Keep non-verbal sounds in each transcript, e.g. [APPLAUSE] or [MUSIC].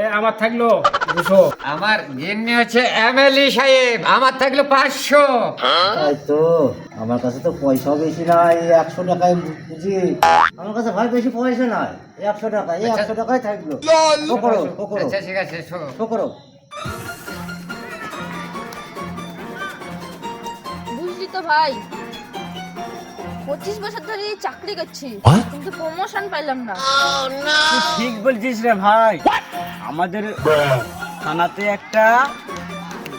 এ আমার থাকল দুশো। আমার গিন্নি হচ্ছে এমএলএ সাহেব আমার থাকল পাঁচশো। তাই তো আমার কাছে তো পয়সাও বেশি নাই এই একশো টাকায় বুঝি? আমার কাছে ভাই বেশি পয়সা নাই এই একশো টাকা এই একশো টাকায় থাকল। ও করো আচ্ছা ঠিক আছে শো। বুঝলি তো ভাই পঁচিশ বছর ধরে এই চাকরি করছি কিন্তু প্রমোশন পাইলাম না। তুই ঠিক বলছিস রে ভাই। আমাদের থানাতে একটা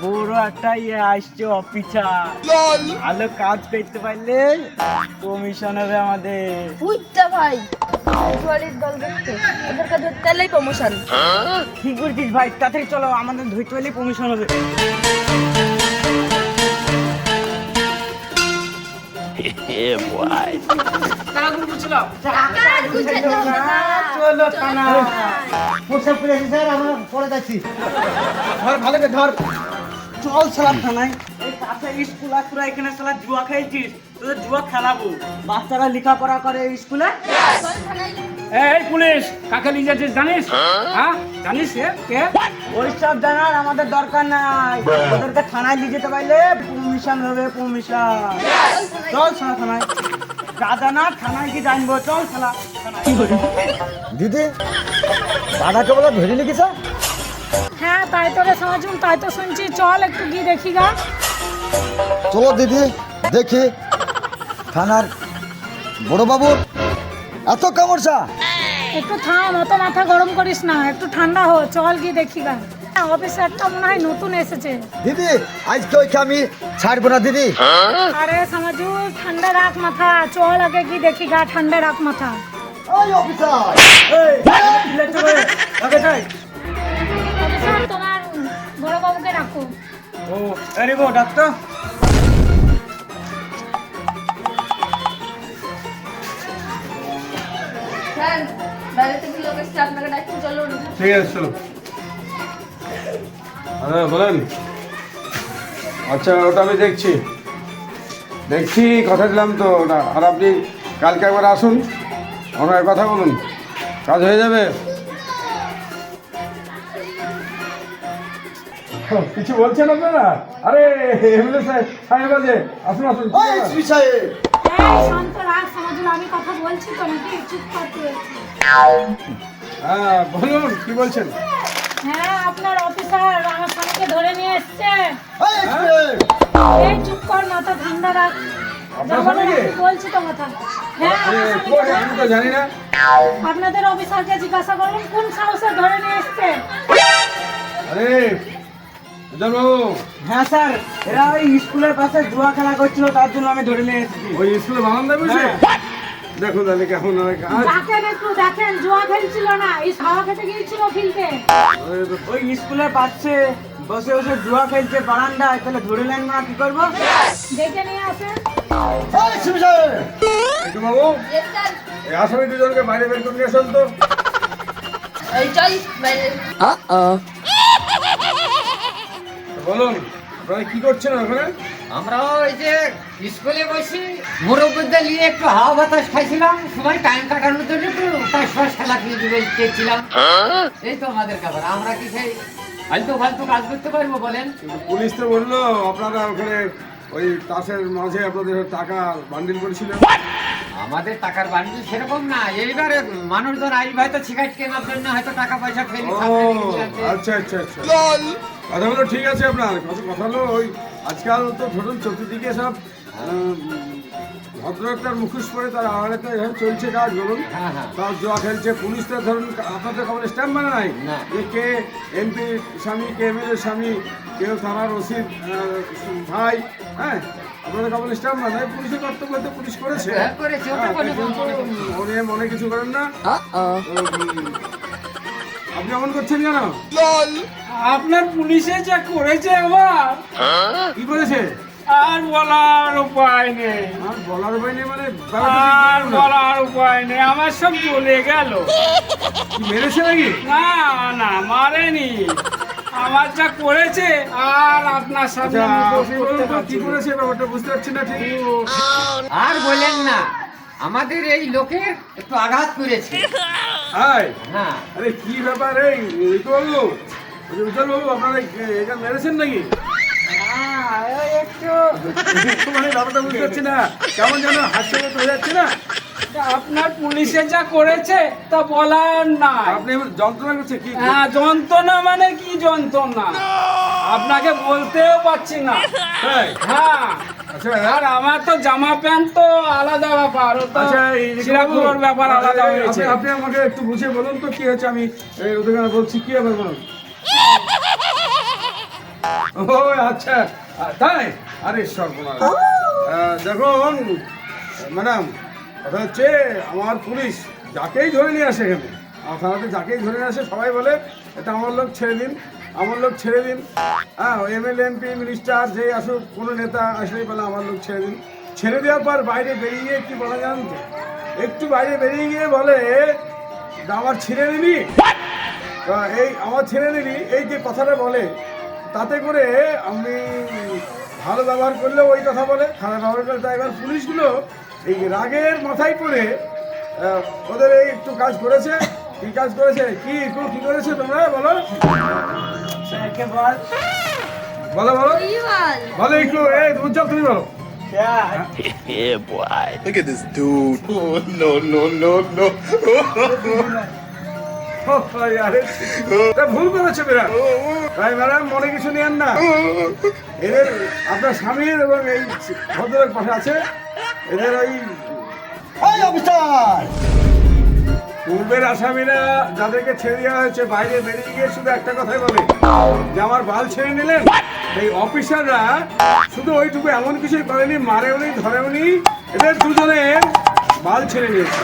বড় একটা ইয়ে আসছে অফিসার ভালো কাজ করতে পারলে কমিশন হবে আমাদের। বুঝতে ভাই ঠিক বলছিস ভাই তাড়াতাড়ি চলো আমাদের ধরতে পারলে কমিশন হবে। ধর ভালো করে ধর চল। সালা থানায় স্কুল তোরা এখানে সালা জুয়া খেয়েছিস তোদের জুয়া খেলাবো। বাচ্চারা লেখাপড়া করে স্কুলে? এই পুলিশ কাকে নিয়ে যাচ্ছিস জানিস? হ্যাঁ? জানিস কে? কে? ওইসব জানার আমাদের দরকার নাই। ওদেরকে থানায় নিয়ে যেতে পারলে পারমিশন হবে পারমিশন চল সালা থানায়। যা জানা থানায় কি জানব চল থানায়। দিদি দাদাকে বলে ধরে লিখেছ হ্যাঁ তাই তো রে সমাজুন তাই তো শুনছি। চল একটু গিয়ে দেখি গা। চলো দিদি দেখি। থানার বড়বাবু এত কামড়সা একটু থাম অত মাথা গরম করিস না একটু ঠান্ডা হো চল গিয়ে দেখি গা। অফিসারটা মনে হয় নতুন এসেছে। দিদি আজকে ওইকে আমি ছাড়বো না দিদি। আরে সমাজু ঠান্ডা রাখ মাথা চল আগে গিয়ে দেখি গা ঠান্ডা রাখ মাথা। ওই অফিসার অফিসার তোমার বড় বাবুকে রাখো ও আরে গো ডাক্তার বাইরে থেকে লোক এসছে আপনাকে ডাকতে চলুন ঠিক আছে চলো। হ্যাঁ বলেন। আচ্ছা ওটা আমি দেখছি। দেখছি কথা দিলাম তো ওটা। আর আপনি কালকে একবার আসুন ওনার কথা বলুন। কাজ হয়ে যাবে? কিছু বলছেন আপনারা? আরে এমএলএ সাহেব সাহেব আছে। আসুন আসুন। সাহেব। আমি কথা বলছি তো নাকি চুপ করতে হ্যাঁ বলুন কি বলছেন? হ্যাঁ আপনার অফিসার আমার স্বামীকে ধরে নিয়ে এসছে। এই চুপ কর মাথা ঠান্ডা রাখ। বলছি তো কথা? হ্যাঁ আমি তো জানি না। আপনাদের অফিসারকে জিজ্ঞাসা করুন কোন সাহসে ধরে নিয়ে এসছে? আরে হ্যাঁ স্যার এরা ওই স্কুলের পাশে জুয়া খেলা করছিল তার জন্য আমি ধরে নিয়ে এসেছি। ওই স্কুলে বারান্দা বসে হ্যাঁ। দেখুন তাহলে কেমন কাজ। দেখেন একটু দেখেন জুয়া খেলছিল না এই খেতে গিয়েছিল ওই স্কুলের পাশে বসে বসে জুয়া খেলছে বারান্দায় তাহলে ধরে নেন না কি করব? দেখে নিয়ে আসেন। ওই এসপি একটু বাবু এই আসামি দুজনকে বাইরে বের করে নিয়ে আসুন তো। এই চল বাইরে। বলুন আপনারা কি করছেন ওখানে? আমরা ওই যে স্কুলে বসে মুরব্বীদের নিয়ে একটু হাওয়া বাতাস খাইছিলাম। সময় টাইম কাটানোর জন্য একটু খেলা খেলছিলাম এই তো আমাদের খাবার। আমরা কি সেই ফালতু ফালতু কাজ করতে পারব বলেন? পুলিশ তো বলল আপনারা ওখানে ওই তাসের মাঝে আপনাদের টাকা বান্ডিল করেছিল আমাদের টাকার বান্ডিল সেরকম না। এইবারে মানুষজন আসবে হয়তো সিগারেট কেনার জন্য হয়তো টাকা পয়সা ফেলে। আচ্ছা আচ্ছা আচ্ছা। কথা হলো ঠিক আছে আপনার। কথা হলো ওই আজকাল তো ধরুন চতুর্দিকে সব ভদ্রতার ভদ্র মুখোশ পরে তার আড়ালে তো এভাবে চলছে কাজ বলুন। হ্যাঁ, হ্যাঁ। তার জোয়া খেলছে পুলিশ তো ধরুন আপনাদের খবর স্ট্যাম্প মানে নাই। যে কে এমপি স্বামী কে এম এমএলএ স্বামী কেউ থানার ওসির ভাই হ্যাঁ? আপনাদের খবর স্ট্যাম্প মানে নাই। পুলিশের কর্তব্য তো পুলিশ করেছে। হ্যাঁ, মনে মনে কিছু করেন না? আপনি এমন করছেন কেন? আপনার পুলিশে যা করেছে আমার কি করেছে? আর বলার উপায় নেই। আর বলার উপায় নেই মানে আর বলার উপায় নেই। আমার সব চলে গেল। কি মেরেছে নাকি? না না মারেনি। আমার যা করেছে আর আপনার সামনে আচ্ছা কি। করেছে? ব্যাপারটা বুঝতে পারছি না ঠিক? আর বলেন না। আমাদের এই লোকে একটু আঘাত করেছে। হাই। হ্যাঁ। আরে কি ব্যাপার এই ঋতুবাবু উজ্জ্বল বাবু আপনারা এটা মেরেছেন নাকি? একটু। মানে ব্যাপারটা বুঝতে পারছি না। কেমন যেন হয়ে যাচ্ছে না? আপনার পুলিশে যা করেছে তা বলার নাই। আপনি যন্ত্রণা করছে কি হ্যাঁ যন্ত্রণা মানে কি যন্ত্রণা? আপনাকে বলতেও পারছি না? হ্যাঁ। আর আমার তো জামা প্যান্ট তো আলাদা ব্যাপার আচ্ছা চিরাগুলোর ব্যাপার আলাদা হয়েছে আপনি- আপনি আমাকে একটু বুঝিয়ে বলুন তো কি হয়েছে? আমি ওদের বলছি কি হবে বলুন? ও আচ্ছা। তাই? আরে সর্বনাশ। দেখুন ম্যাডাম কথা হচ্ছে আমার পুলিশ যাকেই ধরে নিয়ে আসে এখানে আমার থানাতে যাকেই ধরে নিয়ে আসে সবাই বলে এটা আমার লোক ছেড়ে দিন। আমার লোক ছেড়ে দিন। হ্যাঁ এমএলএ এমপি মিনিস্টার যে আসুক কোনো নেতা আসলেই বলে আমার লোক ছেড়ে দিন। ছেড়ে দেওয়ার পর বাইরে বেরিয়ে গিয়ে কি বলা জানেন তো একটু বাইরে বেরিয়ে গিয়ে বলে আমার ছেড়ে তা এই আমার ছেড়ে নিবি এই যে কথাটা বলে তাতে করে আমি ভালো ব্যবহার করলেও ওই কথা বলে খারাপ ব্যবহার করলে তাই এবার পুলিশগুলো এই রাগের মাথায় পড়ে ওদের এই একটু কাজ করেছে। কি কাজ করেছে? কি একটু কি করেছে তোমরা? বলো। স্যারকে বল বলো। বলো কি বল একটু এই উজ্জ্বল তুমি বলো। Look at this dude. [LAUGHS] Oh, no, no, no, no. ও, [LAUGHS] আরে, ভুল করেছে বিরাট। তাই ম্যাডাম মনে কিছু নিয়েন না। এদের আপনার স্বামীর এবং এই ভদ্রলোক পাশে আছে। এদের ওই এই অফিসার পূর্বের আসামিরা যাদেরকে ছেড়ে দেওয়া হয়েছে, বাইরে বেরিয়ে গিয়ে শুধু একটা কথাই বলে। যে আমার বাল ছেড়ে নিলেন? এই অফিসাররা শুধু ওইটুকু এমন কিছুই করেনি, মারেওনি, ধরেওনি। এদের দুজনের বাল ছেড়ে নিয়েছে